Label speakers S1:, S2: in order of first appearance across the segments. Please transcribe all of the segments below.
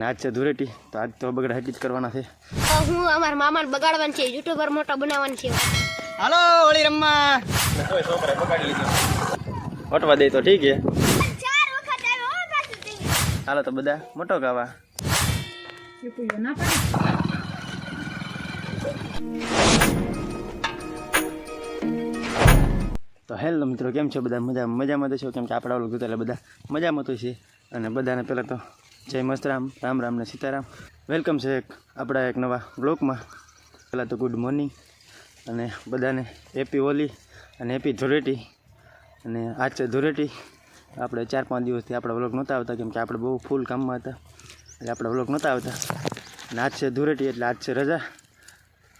S1: આજ છે ધૂળેટી તો આજ તો બગડ જ કરવાના છે.
S2: હું અમાર મામાને બગાડવાનું છે યુટ્યુબર મોટો બનાવવાનું છે.
S3: હાલો હોળી રમવા.
S1: વટવા દે તો ઠીક છે. હાલો તો બધા મોટો ગાવા. તો હેલો મિત્રો કેમ છો બધા? મજા મજામાં તો છો? કેમ કે આપણા ઓલું એટલે બધા મજામાં તો છે. અને બધાને પહેલાં તો જય મસ્તરામ રામ રામ ને સીતારામ. વેલકમ છે આપણા એક નવા બ્લોગમાં પહેલાં તો ગુડ મોર્નિંગ અને બધાને હેપી હોલી અને હેપી ધૂળેટી. અને આજ છે ધૂળેટી. આપણે ચાર પાંચ દિવસથી આપણા વ્લોગ નહોતા આવતા, કેમ કે આપણે બહુ ફૂલ કામમાં હતા. એટલે આપણા વ્લોગ નહોતા આવતા. અને આજ છે ધૂળેટી, એટલે આજ છે રજા.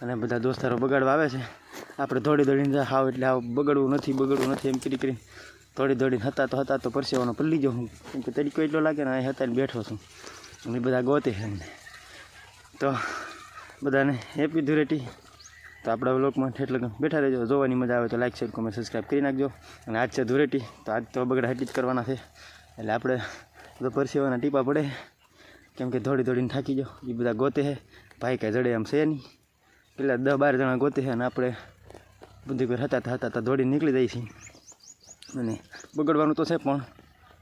S1: અને બધા દોસ્તારો બગાડવા આવે છે. આપણે દોડી દોડીને હાવ એટલે હાવ બગડવું નથી બગડવું નથી એમ કરી કરીને દોડી દોડીને હતા તો હતા તો પરસેવાનો પલ્લી જાઉં હું. કેમ કે તરીકો એટલો લાગે ને અહીં હતા બેઠો છું. એ બધા ગોતે છે એમને. તો બધાને હેપી ધુરેટી તો આપણા બ્લોકમાં એટલે બેઠા રહેજો. જોવાની મજા આવે તો લાઈક શેર કોમેન્ટ સબસ્ક્રાઈબ કરી નાખજો. અને આજ છે ધુરેટી તો આજ તો બગડા હાટી જ કરવાના છે. એટલે આપણે તો પરસેવાના ટીપા પડે. કેમ કે દોડી દોડીને થાકી જાઓ. એ બધા ગોતે છે. ભાઈ કાંઈ જડે એમ છે નહીં. પેલા દસ બાર જણા ગોતે છે અને આપણે બધી કોઈ હતા હતા હતા દોડીને નીકળી જાય છે. અને બગડવાનું તો છે પણ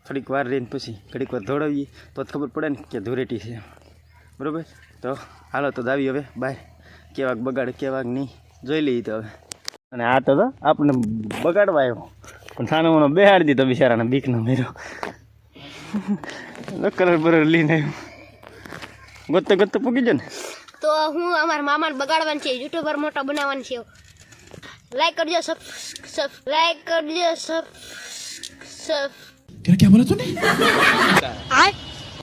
S1: થોડીક વાર રહીને પછી ઘડીક વાર દોડાવીએ. તો જ ખબર પડે ને કે ધૂરેટી છે. બરાબર? તો હાલો તો દાવી હવે. બાય. કેવાક બગાડ, કેવાક નહીં. જોઈ લઈએ તો હવે. અને આ તો આપણને બગાડવા આવ્યો. પણ સાનો મને બેહાડી દીધો બિચારાને બીકનો મેરો. કલર બરર લઈને આવ્યો. ગોતે ગોતે પૂકી જાય ને?
S2: તો હું અમારા મામાને બગાડવાનું છે, યુટ્યુબર મોટો બનાવવાનું છે. લાઈક કરજો સબ સબ લાઈક કરજો સબ સબ
S4: क्या क्या बोला तूने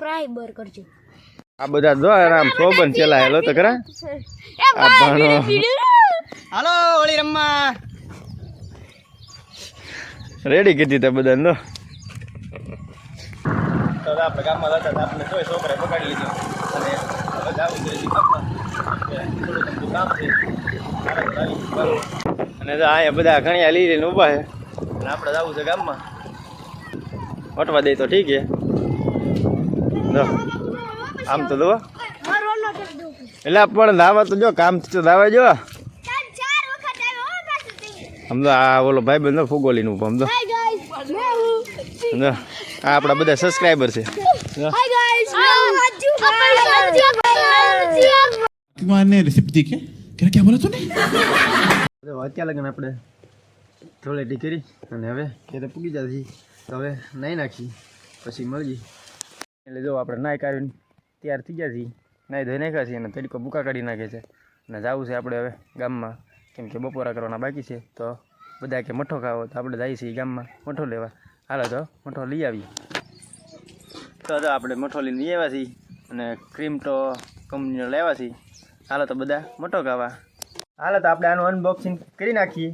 S2: સબસ્ક્રાઇબર કરજો
S1: આ બધા જો આરામ સોબન ચલાયેલો તો ખરા
S2: એ
S1: આ ભાણો
S3: હાલો હોળી રમવા
S1: રેડી કીધી તા બધા નો તો આપણે ગામમાં જતા હતા આપણે કોઈ છોકરા પકડી લીધો અને હવે જાવું જોઈએ ગામમાં થોડું કામ છે અને જો અહીંયા બધા ઘણિયા લઈ લઈને ઊભા છે અને આપણે જવું છે ગામમાં ઓટવા દે તો ઠીક છે જો આમ તો દો એટલે પણ દાવા તો જો કામ તો દાવા જો
S2: ચાર વખત આવ્યો
S1: આમ તો આ ઓલો ભાઈ બંધો ફૂગોલીનું ઊભો આમ તો સમજો આ આપણા બધા સબસ્ક્રાઈબર છે જો.
S2: હાય ગાઈસ
S4: कुमार ने रिसिप्ट दी क्या क्या क्या बोला तूने
S1: તો અત્યારે લગન આપણે ધોળેટી કરી અને હવે ખેતર પૂગી જતી તો હવે નાહી નાખી, પછી મળીએ એટલે જો આપણે નાહી કાઢીને તૈયાર થઈ ગયા છીએ. નાહી ધોઈ નાખ્યા છીએ અને તરીકો બુકા કાઢી નાખે છે. અને જવું છે આપણે હવે ગામમાં, કેમ કે બપોરા કરવાના બાકી છે. તો બધા કે મઠો ખાવો, તો આપણે જઈએ છીએ ગામમાં મઠો લેવા. હાલો તો મઠો લઈ આવીએ. તો જો આપણે મઠો લઈને લઈ આવ્યા છીએ અને ક્રીમ તો કંપનીનો લેવા છીએ. હાલો તો બધા મઠો ખાવા. હાલો, તો આપણે આનું અનબોક્સિંગ કરી નાખીએ.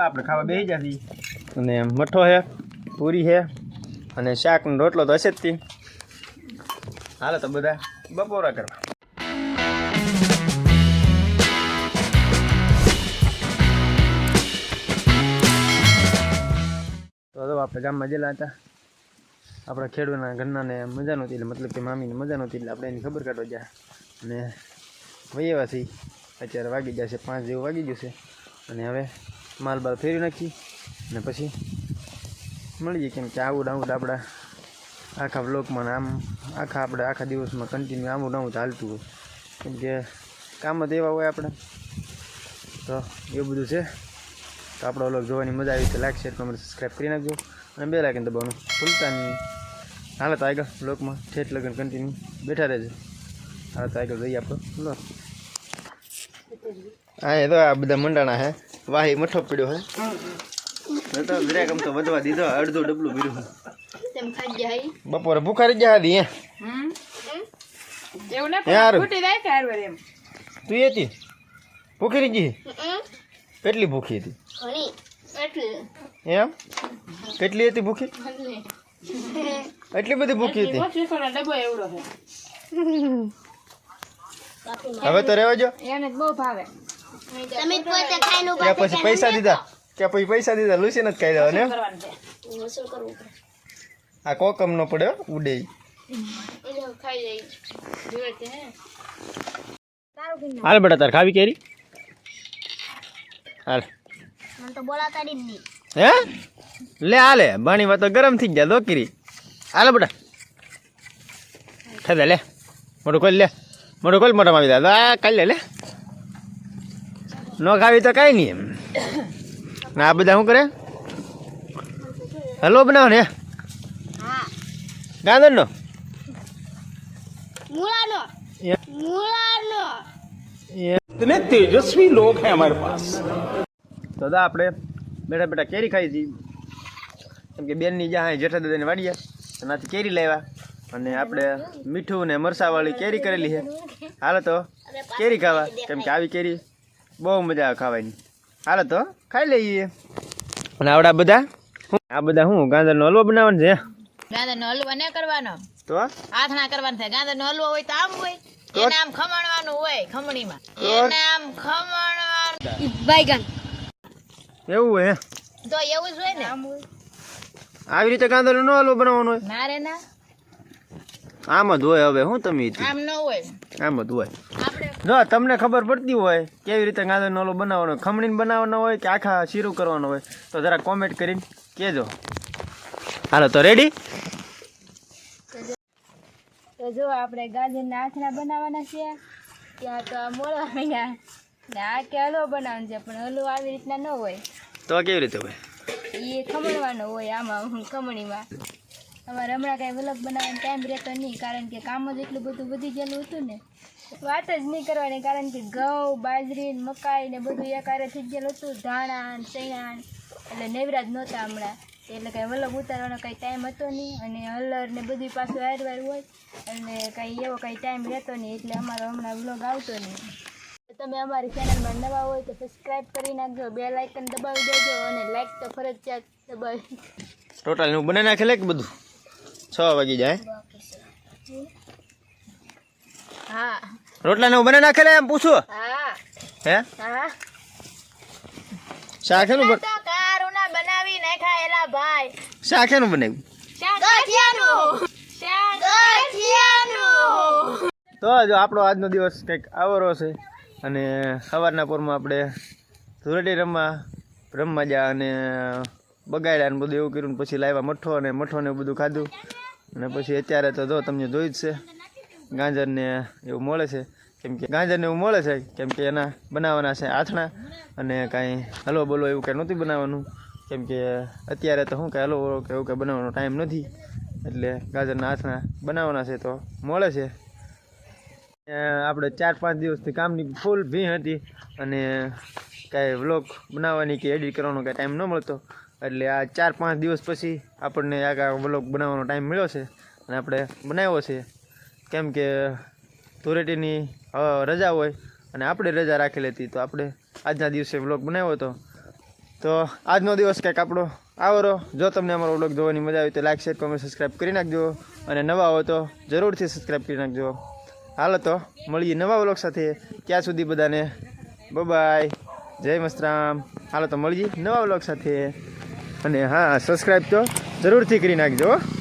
S1: આપણે ખાવા બેસી જતી અને મઠો છે, પૂરી છે, અને શાકનો રોટલો તો હશે જ તી. હાલો, તો બધા બપોરા કરવા. આપણે ગામમાં ગયેલા હતા. આપણા ખેડૂતના ઘરનાને મજા નહોતી એટલે મતલબ કે મામીને મજા નહોતી એટલે આપણે એની ખબર કાઢવા ગયા. અને આવ્યા અત્યારે વાગી જશે, પાંચ જેવું વાગી જશે અને હવે માલ બાલ ફેરવી નાખી અને પછી મળીએ કેમ કે આવું ડાઉટ આપણા આખા બ્લોકમાં આમ આખા આપણે આખા દિવસમાં કન્ટિન્યુ આવું ડાઉટ ચાલતું હોય. કેમ કે કામ જ એવા હોય આપણે. તો એવું બધું છે. તો આપણો વ્લોગ જોવાની મજા આવી તો લાઈક શેર કમેન્ટ સબસ્ક્રાઈબ કરી નાખજો. અને બે લાઈકન દબાવવાનું. ભૂલતા નહીં હાલો તો આગળ બ્લોગમાં ઠેઠ લગન કન્ટિન્યુ બેઠા રહેજો. હાલો તો આગળ જઈએ આપણો. બ્લોગ હા એ તો આ બધા મંડાણા હે. વાહી મઠો પડ્યો હે. તો જરાક આમ તો વધવા દીધો અડધો ડબલું પીડ્યું બપોરે ભૂખારી ગયા હતી યાર તું હતી ભૂખી ગઈ કેટલી ભૂખી હતી? એમ? કેટલી હતી ભૂખી?
S2: એટલી
S1: બધી ભૂખી હતી. હવે તો રહેવા જો
S5: એને બહુ ભાવે.
S2: તમે જ પોતે ખાઈને
S1: કે પછી પૈસા દીધા. ત્યાં પછી પૈસા દીધા. લુસી નથી ખાઈ દેવા ને આ કોકમ નો પડ્યો ઉડે હાલ બેટા તાર ખાવી કેરી? હાલ.
S2: મને તો
S1: લે હાલે તો ગરમ થઈ ગયા દોકીરી હાલે બેટા. ખાધા લે. મોટું કોઈ લે. મોટું કોઈ મોટામાં આવી દાદા કાલે લે. ન ખાવી તો કાંઈ નહીં એમ. આ બધા શું કરે? હલવો બનાવો ને
S4: ગાંદરનો તેજસ્વી લોક હે અમારે પાસ
S1: તો દા આપણે બેઠા બેઠા કેરી ખાઈ હતી કેમ કે બેનની જ્યાં જેઠા દાદાને વાડીએ એનાથી કેરી લાવ્યા. અને આપણે મીઠું ને મરસાવાળી કેરી કરેલી છે. હાલો તો કેરી ખાવા. કેમ કે આવી કેરી બહુ મજા આવે ખાવાની. હાલો તો ખાઈ લઈએ. અને આવડા બધા? આ બધા શું ગાંધરનો હલવો બનાવવાનો છે?
S5: ગાંદરનો હલવો ન કરવાનો.
S1: તો?
S5: આથણા કરવાનો થાય. ગાંદરનો હલવો હોય તો આમ હોય.
S1: તો?
S5: એને આમ ખમણવાનું હોય ખમણીમાં. એને આમ ખમણવાનું.
S2: બાયગન
S1: એવું હે?
S5: તો એવું જ હોય ને.
S1: આવી રીતે ગાંધરનો નો હલવો બનાવવાનો હોય?
S5: ના રે ના.
S1: આમ જ હોય હવે શું તમે
S5: આમ ન હોય.
S1: આમ જ હોય. જો તમને ખબર પડતી હોય કેવી રીતે ગાંધરનો ઓલો બનાવવાનો હોય, ખમણીને બનાવવાનો હોય કે આખા શીરું કરવાનો હોય? તો જરા કોમેન્ટ કરીને કહેજો. હાલો તો રેડી
S5: તો જો આપણે ગાજરના આખરા બનાવવાના છે. ત્યાં તો મીંડા ને આ કે હલવો બનાવવાનો છે પણ હલવો આવી રીતના ન હોય.
S1: તો કેવી રીતે હોય?
S5: એ ખમણવાનો હોય આમાં ખમણીમાં. અમારે હમણાં કાંઈ વલગ બનાવવાનો ટાઈમ રહેતો નહીં કારણ કે કામ જ એટલું બધું વધી ગયેલું હતું ને. વાત જ નહીં કરવાની કારણ કે ઘઉં બાજરી મકાઈ ને બધું એકારે થઈ ગયેલું હતું ધાણા ને એટલે નેવરા જ નહોતા હમણાં. એટલે કાંઈ વલગ ઉતારવાનો કાંઈ ટાઈમ હતો નહીં અને હલર ને બધું પાછું હારવાર હોય અને કાંઈ એવો કાંઈ ટાઈમ રહેતો નહીં એટલે અમારો હમણાં વ્લોગ આવતો નહીં. તમે અમારી ચેનલમાં નવા હોય તો સબસ્ક્રાઇબ કરી નાખજો બે લાઇકન દબાવી દેજો અને લાઇક તો ફરજિયાત દબાવી.
S1: ટોટલ હું બને નાખેલે કે બધું? છ વાગી જાય
S5: હા?
S1: રોટલા હું બને નાખેલે એમ પૂછું?
S5: હા.
S1: હે?
S5: હા.
S1: બન-
S5: તો કારુના બનાવી નાખ્યા એલા ભાઈ.
S1: શાખેનું બનાવ્યું.
S5: ગાંઠિયાનું.
S1: તો જો આપણો આજનો દિવસ કંઈક આવરો છે. અને સવારના પોરમાં આપણે ધૂળેટી રમવા રમવા ગયા અને બગાડ્યા ને બધું એવું કર્યું પછી લાવ્યા મઠો અને મઠો ને બધું ખાધું. અને પછી અત્યારે તો જો તમને જોયું જ છે ગાજરને એવું મળે છે. કેમ કે ગાજરને એવું મળે છે, કેમ કે એના બનાવવાના છે આથણા અને કાંઈ હલવો બોલો એવું કાંઈ નહોતું બનાવવાનું. કેમ કે અત્યારે તો શું કાંઈ હલવો કે એવું કાંઈ બનાવવાનો ટાઈમ નથી. એટલે ગાજરના આથણા બનાવવાના છે તો મળે છે. આપણે ચાર પાંચ દિવસથી કામની ફૂલ ભી હતી અને કાંઈ વ્લોગ બનાવવાની કે એડિટ કરવાનો કાંઈ ટાઈમ ન મળતો. એટલે આ ચાર પાંચ દિવસ પછી આપણને આ વ્લોગ બનાવવાનો ટાઈમ મળ્યો છે અને આપણે બનાવ્યો છે. કેમ કે ધૂળેટીની રજા હોય અને આપણે રજા રાખેલી હતી તો આપણે આજના દિવસે વ્લોગ બનાવ્યો હતો. તો આજનો દિવસ કંઈક આપણો આવરો. જો તમને અમારો વ્લોગ જોવાની મજા આવી તો લાઈક શેર કોમેન્ટ સબસ્ક્રાઈબ કરી નાખજો. અને નવા હો તો જરૂરથી સબસ્ક્રાઈબ કરી નાખજો. હાલો તો, મળીએ નવા વ્લોગ સાથે. ત્યાં સુધી બધાને બાય જય મસ્તરામ. હાલો તો, મળીએ નવા વ્લોગ સાથે. અને હા સબસ્ક્રાઈબ તો જરૂરથી કરી નાખજો હો.